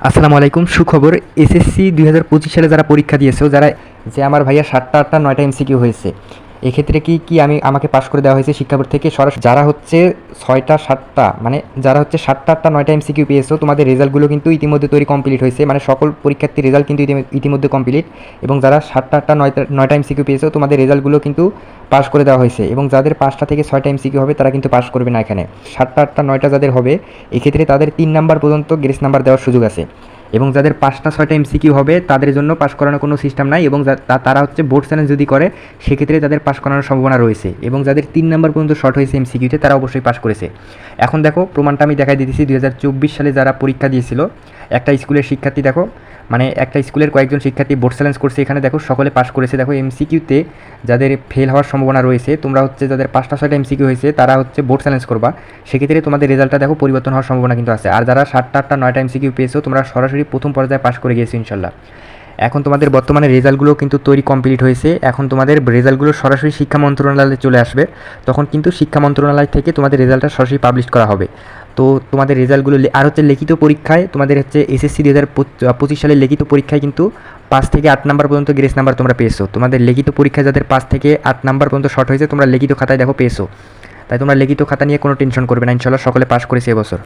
আসসালামু আলাইকুম, সুখবর। এসএসসি দুই হাজার পঁচিশ সালে যারা পরীক্ষা দিয়েছ, যারা যে আমার ভাইয়া সাতটা আটটা, নয়টা এমসিকিউ হয়েছে, এক্ষেত্রে কি কি আমি, আমাকে পাশ করে দেওয়া হয়েছে শিক্ষা বোর্ড থেকে? সরাসরি যারা হচ্ছে ছয়টা, সাতটা মানে যারা হচ্ছে সাতটা আটটা, নয়টা এমসিকিউ পেয়েছ, তোমাদের রেজাল্টগুলো কিন্তু ইতিমধ্যে তৈরি কমপ্লিট হয়েছে মানে সকল পরীক্ষার্থীর রেজাল্ট কিন্তু ইতিমধ্যে- ইতিমধ্যে কমপ্লিট এবং যারা সাতটা আটটা, নয়টা নয়টা এমসিকিউ পেয়েছ, তোমাদের রেজাল্টগুলো কিন্তু পাস করে দেওয়া হয়েছে এবং যাদের পাঁচটা থেকে ছয়টা এমসিকিউ হবে, তারা কিন্তু পাস করবে না এখানে। সাতটা, আটটা, নয়টা যাদের হবে, এক্ষেত্রে তাদের তিন নাম্বার পর্যন্ত গ্রেস নাম্বার দেওয়ার সুযোগ আছে। এবং যাদের পাঁচটা, ছয়টা এমসিকিউ হবে, তাদের জন্য পাস করানোর কোনো সিস্টেম নাই এবং তারা হচ্ছে বোর্ড চ্যালেঞ্জ যদি করে, সেক্ষেত্রে তাদের পাস করানোর সম্ভাবনা রয়েছে। এবং যাদের তিন নাম্বার পর্যন্ত শর্ট হয়েছে এমসিকিউতে তারা অবশ্যই পাস করেছে। এখন দেখো, প্রমাণটা আমি দেখাই দিতেছি। দু হাজার চব্বিশ সালে যারা পরীক্ষা দিয়েছিল, একটা স্কুলের শিক্ষার্থী দেখো মানে একটা স্কুলের কয়েকজন শিক্ষার্থী বোর্ড চ্যালেঞ্জ করছে, এখানে দেখো সকলে পাশ করেছে। দেখো এমসিকিউতে যাদের ফেল হওয়ার সম্ভাবনা রয়েছে, তোমরা হচ্ছে যাদের পাঁচটা, ছয়টা এমসিকিউ হয়েছে, তারা হচ্ছে বোর্ড চ্যালেঞ্জ করবা। সেক্ষেত্রে তোমাদের রেজাল্টটা দেখো পরিবর্তন হওয়ার সম্ভাবনা কিন্তু আছে। আর যারা সাতটা, আটটা, নয়টা এমসিকিউ পেয়েছ, তোমরা সরাসরি প্রথম পর্যায়ে পাশ করে গিয়েছো ইনশাল্লাহ। এখন তোমাদের বর্তমানে রেজাল্টগুলো কিন্তু তৈরি কমপ্লিট হয়েছে। এখন তোমাদের রেজাল্টগুলো সরাসরি শিক্ষা মন্ত্রণালয়ে চলে আসবে। তখন কিন্তু শিক্ষা মন্ত্রণালয় থেকে তোমাদের রেজাল্টটা সরাসরি পাবলিশ করা হবে। তো তোমাদের রেজাল্টগুলো আর হচ্ছে লিখিত পরীক্ষায় তোমাদের হচ্ছে এসএসসি দু হাজার পঁচিশ সালের লিখিত পরীক্ষায় কিন্তু পাঁচ থেকে আট নাম্বার পর্যন্ত গ্রেস নাম্বার তোমরা পেয়েছ। তোমাদের লিখিত পরীক্ষায় যাদের পাঁচ থেকে আট নাম্বার পর্যন্ত শর্ট হয়েছে, তোমরা লিখিত খাতায় দেখো পেয়েছ। তাই তোমরা লিখিত খাতা নিয়ে কোনো টেনশন করবে না। ইনশাল্লাহ সকলে পাস করেছে এবছর।